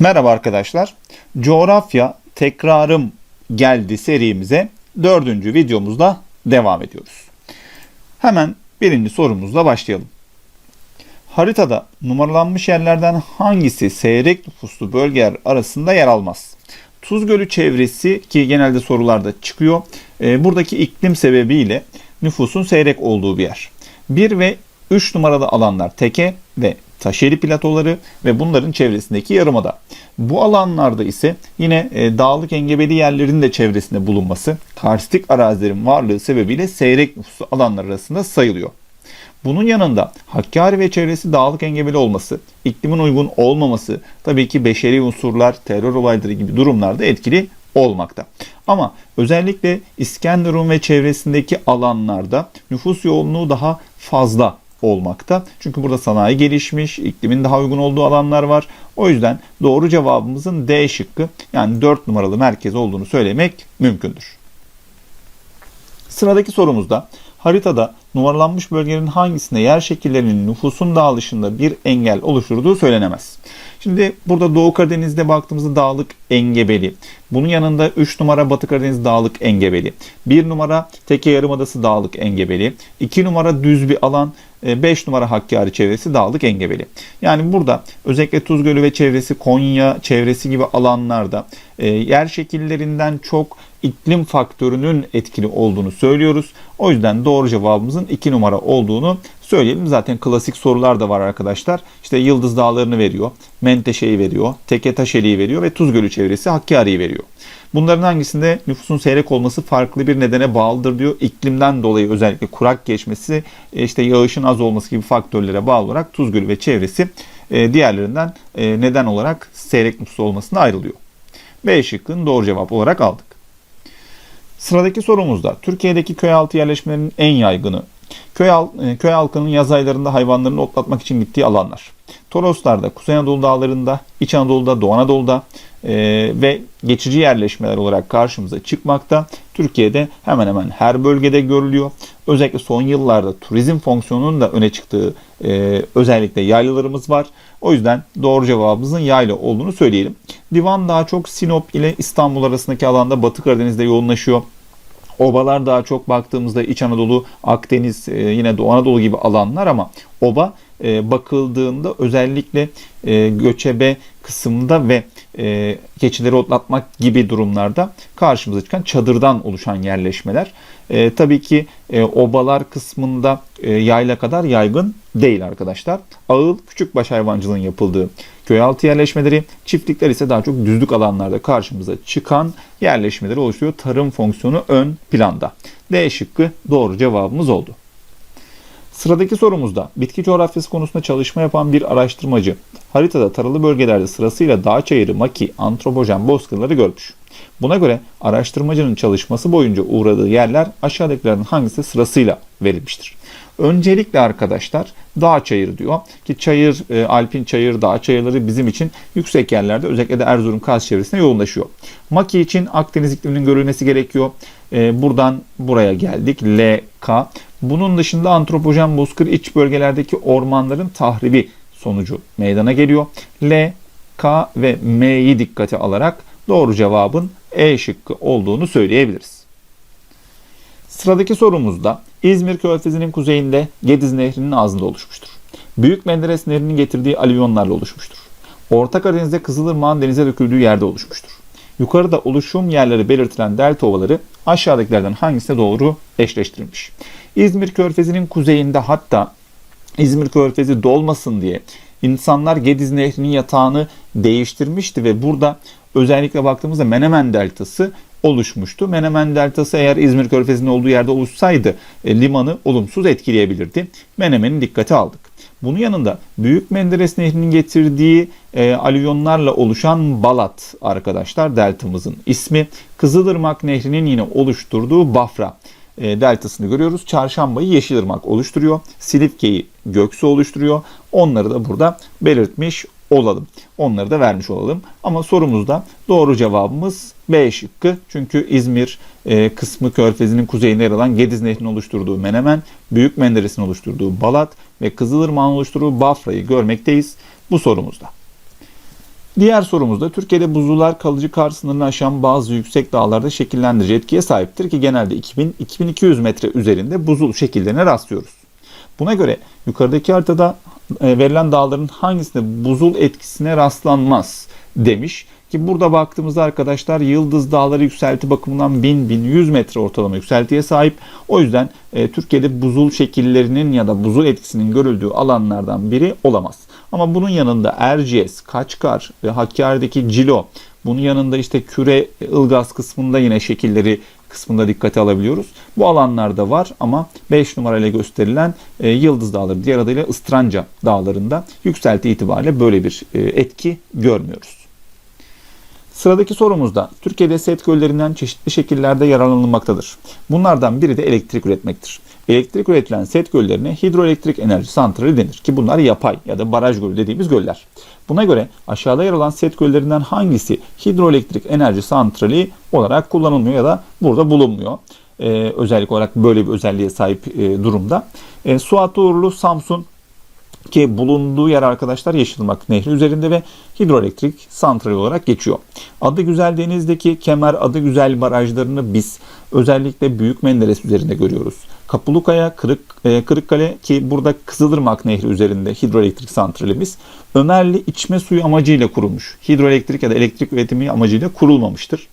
Merhaba arkadaşlar. Coğrafya tekrarım geldi serimize dördüncü videomuzda devam ediyoruz. Hemen birinci sorumuzla başlayalım. Haritada numaralanmış yerlerden hangisi seyrek nüfuslu bölgeler arasında yer almaz? Tuz Gölü çevresi ki genelde sorularda çıkıyor. e, buradaki iklim sebebiyle nüfusun seyrek olduğu bir yer. 1 ve 3 numaralı alanlar teke ve taşeri platoları ve bunların çevresindeki yarımada. Bu alanlarda ise yine e, dağlık engebeli yerlerin de çevresinde bulunması karstik arazilerin varlığı sebebiyle seyrek nüfuslu alanlar arasında sayılıyor. Bunun yanında Hakkari ve çevresi dağlık engebeli olması, iklimin uygun olmaması, tabii ki beşeri unsurlar, terör olayları gibi durumlarda etkili olmakta. Ama özellikle İskenderun ve çevresindeki alanlarda nüfus yoğunluğu daha fazla olmakta. Çünkü burada sanayi gelişmiş, iklimin daha uygun olduğu alanlar var. O yüzden doğru cevabımızın D şıkkı yani 4 numaralı merkez olduğunu söylemek mümkündür. Sıradaki sorumuzda haritada numaralanmış bölgelerin hangisinde yer şekillerinin nüfusun dağılışında bir engel oluşturduğu söylenemez. Şimdi burada Doğu Karadeniz'de baktığımızda dağlık engebeli. Bunun yanında 3 numara Batı Karadeniz dağlık engebeli. 1 numara Teke Yarımadası dağlık engebeli. 2 numara düz bir alan. 5 numara Hakkari çevresi dağlık engebeli. Yani burada özellikle Tuz Gölü ve çevresi Konya çevresi gibi alanlarda e, yer şekillerinden çok iklim faktörünün etkili olduğunu söylüyoruz. O yüzden doğru cevabımızın 2 numara olduğunu söyleyelim. Zaten klasik sorular da var arkadaşlar. İşte Yıldız Dağları'nı veriyor, Menteşe'yi veriyor, Teke Taşeli'yi veriyor ve Tuz Gölü çevresi Hakkari'yi veriyor. Bunların hangisinde nüfusun seyrek olması farklı bir nedene bağlıdır diyor. İklimden dolayı özellikle kurak geçmesi, e, işte yağışın az olması gibi faktörlere bağlı olarak Tuz Gölü ve çevresi e, diğerlerinden e, neden olarak seyrek nüfus olmasına ayrılıyor. B şıkkını doğru cevap olarak aldık. Sıradaki sorumuzda Türkiye'deki köy altı yerleşmelerinin en yaygını köy, al, köy halkının yaz aylarında hayvanlarını otlatmak için gittiği alanlar. Toroslar'da, Kuzey Anadolu dağlarında, İç Anadolu'da, Doğu Anadolu'da e, ve geçici yerleşmeler olarak karşımıza çıkmakta. Türkiye'de hemen hemen her bölgede görülüyor. Özellikle son yıllarda turizm fonksiyonunun da öne çıktığı e, özellikle yaylalarımız var. O yüzden doğru cevabımızın yayla olduğunu söyleyelim. Divan daha çok Sinop ile İstanbul arasındaki alanda Batı Karadeniz'de yoğunlaşıyor. Obalar daha çok baktığımızda İç Anadolu, Akdeniz, e, yine Doğu Anadolu gibi alanlar ama oba e, bakıldığında özellikle e, göçebe kısımda ve keçileri otlatmak gibi durumlarda karşımıza çıkan çadırdan oluşan yerleşmeler. E, tabii ki e, obalar kısmında e, yayla kadar yaygın değil arkadaşlar. Ağıl küçükbaş hayvancılığın yapıldığı köy altı yerleşmeleri, çiftlikler ise daha çok düzlük alanlarda karşımıza çıkan yerleşmeleri oluşturuyor. Tarım fonksiyonu ön planda. D şıkkı doğru cevabımız oldu. Sıradaki sorumuzda bitki coğrafyası konusunda çalışma yapan bir araştırmacı haritada taralı bölgelerde sırasıyla dağ çayırı, maki, antropojen bozkırları görmüş. Buna göre araştırmacının çalışması boyunca uğradığı yerler aşağıdakilerin hangisi sırasıyla verilmiştir. Öncelikle arkadaşlar dağ çayırı diyor ki çayır, e, alpin çayır, dağ çayırları bizim için yüksek yerlerde özellikle de Erzurum Kaz çevresine yoğunlaşıyor. Maki için Akdeniz ikliminin görülmesi gerekiyor. E, buradan buraya geldik. L, K. Bunun dışında antropojen bozkır iç bölgelerdeki ormanların tahribi sonucu meydana geliyor. L, K ve M'yi dikkate alarak doğru cevabın E şıkkı olduğunu söyleyebiliriz. Sıradaki sorumuzda İzmir Körfezi'nin kuzeyinde Gediz Nehri'nin ağzında oluşmuştur. Büyük Menderes Nehri'nin getirdiği alüvyonlarla oluşmuştur. Orta Karadeniz'de Kızılırmak'ın denize döküldüğü yerde oluşmuştur. Yukarıda oluşum yerleri belirtilen delta ovaları aşağıdakilerden hangisine doğru eşleştirilmiş? İzmir Körfezi'nin kuzeyinde hatta İzmir Körfezi dolmasın diye insanlar Gediz Nehri'nin yatağını değiştirmişti ve burada özellikle baktığımızda Menemen Deltası oluşmuştu. Menemen Deltası eğer İzmir Körfezi'nin olduğu yerde oluşsaydı e, limanı olumsuz etkileyebilirdi. Menemen'i dikkate aldık. Bunun yanında Büyük Menderes Nehri'nin getirdiği e, alüvyonlarla oluşan Balat arkadaşlar deltamızın ismi. Kızılırmak Nehri'nin yine oluşturduğu Bafra e, deltasını görüyoruz. Çarşambayı Yeşilırmak oluşturuyor. Silifke'yi Göksu oluşturuyor. Onları da burada belirtmiş olalım. Onları da vermiş olalım. Ama sorumuzda doğru cevabımız B şıkkı. Çünkü İzmir e, kısmı körfezinin kuzeyinde yer alan Gediz Nehri'nin oluşturduğu Menemen, Büyük Menderes'in oluşturduğu Balat ve Kızılırmak'ın oluşturduğu Bafra'yı görmekteyiz bu sorumuzda. Diğer sorumuzda Türkiye'de buzullar kalıcı kar sınırını aşan bazı yüksek dağlarda şekillendirici etkiye sahiptir ki genelde 2000-2200 metre üzerinde buzul şekillerine rastlıyoruz. Buna göre yukarıdaki haritada verilen dağların hangisinde buzul etkisine rastlanmaz demiş. Ki burada baktığımızda arkadaşlar Yıldız Dağları yükselti bakımından 1000-1100 metre ortalama yükseltiye sahip. O yüzden e, Türkiye'de buzul şekillerinin ya da buzul etkisinin görüldüğü alanlardan biri olamaz. Ama bunun yanında Erciyes, Kaçkar Hakkari'deki Cilo, bunun yanında işte Küre, Ilgaz kısmında yine şekilleri kısmında dikkate alabiliyoruz. Bu alanlarda var ama 5 numarayla gösterilen e, Yıldız Dağları diğer adıyla Istranca Dağları'nda yükselti itibariyle böyle bir e, etki görmüyoruz. Sıradaki sorumuzda Türkiye'de set göllerinden çeşitli şekillerde yararlanılmaktadır. Bunlardan biri de elektrik üretmektir. Elektrik üretilen set göllerine hidroelektrik enerji santrali denir ki bunlar yapay ya da baraj gölü dediğimiz göller. Buna göre aşağıda yer alan set göllerinden hangisi hidroelektrik enerji santrali olarak kullanılmıyor ya da burada bulunmuyor? Ee, özellik olarak böyle bir özelliğe sahip e, durumda. E, Suat Uğurlu, Samsun, ki bulunduğu yer arkadaşlar Yeşilırmak Nehri üzerinde ve hidroelektrik santrali olarak geçiyor. Adı Güzel Deniz'deki Kemer Adı Güzel barajlarını biz özellikle Büyük Menderes üzerinde görüyoruz. Kapulukaya, Kırık, e, Kırıkkale ki burada Kızılırmak Nehri üzerinde hidroelektrik santralimiz Ömerli içme suyu amacıyla kurulmuş. Hidroelektrik ya da elektrik üretimi amacıyla kurulmamıştır.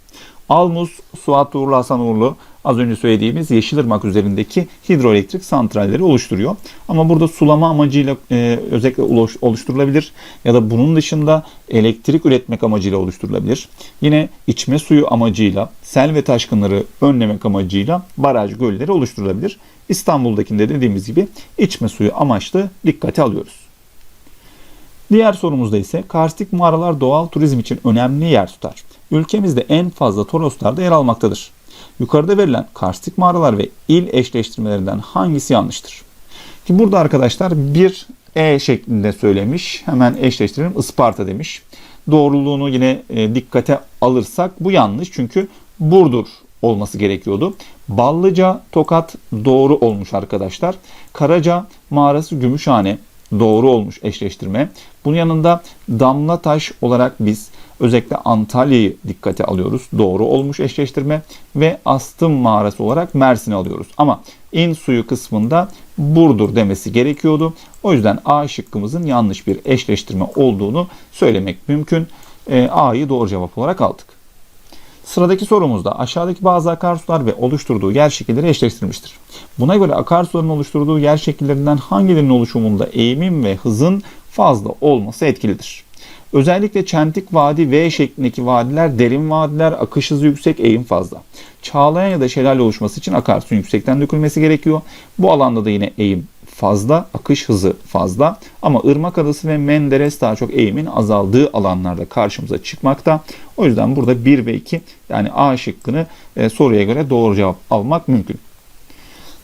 Almus, Suat Uğurlu, Hasan Uğurlu az önce söylediğimiz Yeşilırmak üzerindeki hidroelektrik santralleri oluşturuyor. Ama burada sulama amacıyla e, özellikle oluşturulabilir ya da bunun dışında elektrik üretmek amacıyla oluşturulabilir. Yine içme suyu amacıyla, sel ve taşkınları önlemek amacıyla baraj gölleri oluşturulabilir. İstanbul'dakinde dediğimiz gibi içme suyu amaçlı dikkate alıyoruz. Diğer sorumuzda ise karstik mağaralar doğal turizm için önemli yer tutar. Ülkemizde en fazla Toroslar'da yer almaktadır. Yukarıda verilen karstik mağaralar ve il eşleştirmelerinden hangisi yanlıştır? Ki burada arkadaşlar bir E şeklinde söylemiş. Hemen eşleştirelim. Isparta demiş. Doğruluğunu yine e, dikkate alırsak bu yanlış. Çünkü Burdur olması gerekiyordu. Ballıca, Tokat doğru olmuş arkadaşlar. Karaca mağarası Gümüşhane doğru olmuş eşleştirme. Bunun yanında damla taş olarak biz özellikle Antalya'yı dikkate alıyoruz. Doğru olmuş eşleştirme ve Astım mağarası olarak Mersin'i alıyoruz. Ama in suyu kısmında Burdur demesi gerekiyordu. O yüzden A şıkkımızın yanlış bir eşleştirme olduğunu söylemek mümkün. E, A'yı doğru cevap olarak aldık. Sıradaki sorumuzda aşağıdaki bazı akarsular ve oluşturduğu yer şekilleri eşleştirilmiştir. Buna göre akarsuların oluşturduğu yer şekillerinden hangilerinin oluşumunda eğimin ve hızın fazla olması etkilidir. Özellikle Çentik Vadi V şeklindeki vadiler derin vadiler, akış hızı yüksek, eğim fazla. Çağlayan ya da şelale oluşması için akarsu yüksekten dökülmesi gerekiyor. Bu alanda da yine eğim fazla, akış hızı fazla ama Irmak Adası ve Menderes daha çok eğimin azaldığı alanlarda karşımıza çıkmakta. O yüzden burada 1 ve 2 yani A şıkkını e, soruya göre doğru cevap almak mümkün.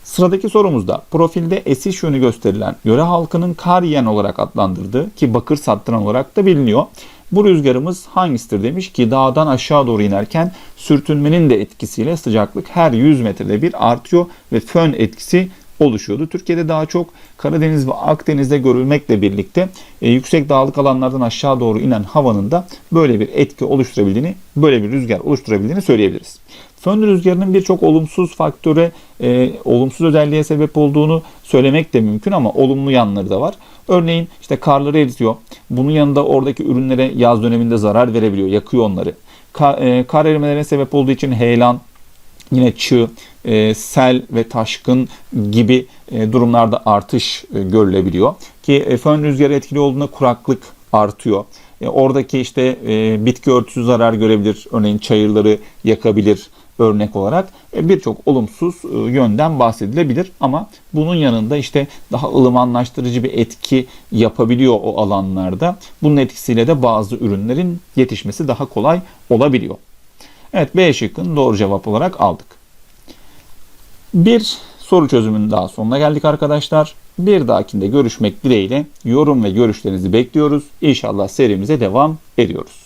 Sıradaki sorumuzda profilde esiş yönü gösterilen yöre halkının kar yiyen olarak adlandırdığı ki bakır sattıran olarak da biliniyor. Bu rüzgarımız hangisidir demiş ki dağdan aşağı doğru inerken sürtünmenin de etkisiyle sıcaklık her 100 metrede bir artıyor ve fön etkisi oluşuyordu. Türkiye'de daha çok Karadeniz ve Akdeniz'de görülmekle birlikte e, yüksek dağlık alanlardan aşağı doğru inen havanın da böyle bir etki oluşturabildiğini, böyle bir rüzgar oluşturabildiğini söyleyebiliriz. Fön rüzgarının birçok olumsuz faktöre, e, olumsuz özelliğe sebep olduğunu söylemek de mümkün ama olumlu yanları da var. Örneğin işte karları eritiyor. Bunun yanında oradaki ürünlere yaz döneminde zarar verebiliyor, yakıyor onları. Ka, e, kar erimelerine sebep olduğu için heyelan, yine çığ, e, sel ve taşkın gibi e, durumlarda artış e, görülebiliyor. Ki e, fön rüzgarı etkili olduğunda kuraklık artıyor. E, oradaki işte e, bitki örtüsü zarar görebilir. Örneğin çayırları yakabilir örnek olarak e, birçok olumsuz e, yönden bahsedilebilir ama bunun yanında işte daha ılımanlaştırıcı bir etki yapabiliyor o alanlarda. Bunun etkisiyle de bazı ürünlerin yetişmesi daha kolay olabiliyor. Evet B şıkkını doğru cevap olarak aldık. Bir soru çözümünün daha sonuna geldik arkadaşlar. Bir dahakinde görüşmek dileğiyle yorum ve görüşlerinizi bekliyoruz. İnşallah serimize devam ediyoruz.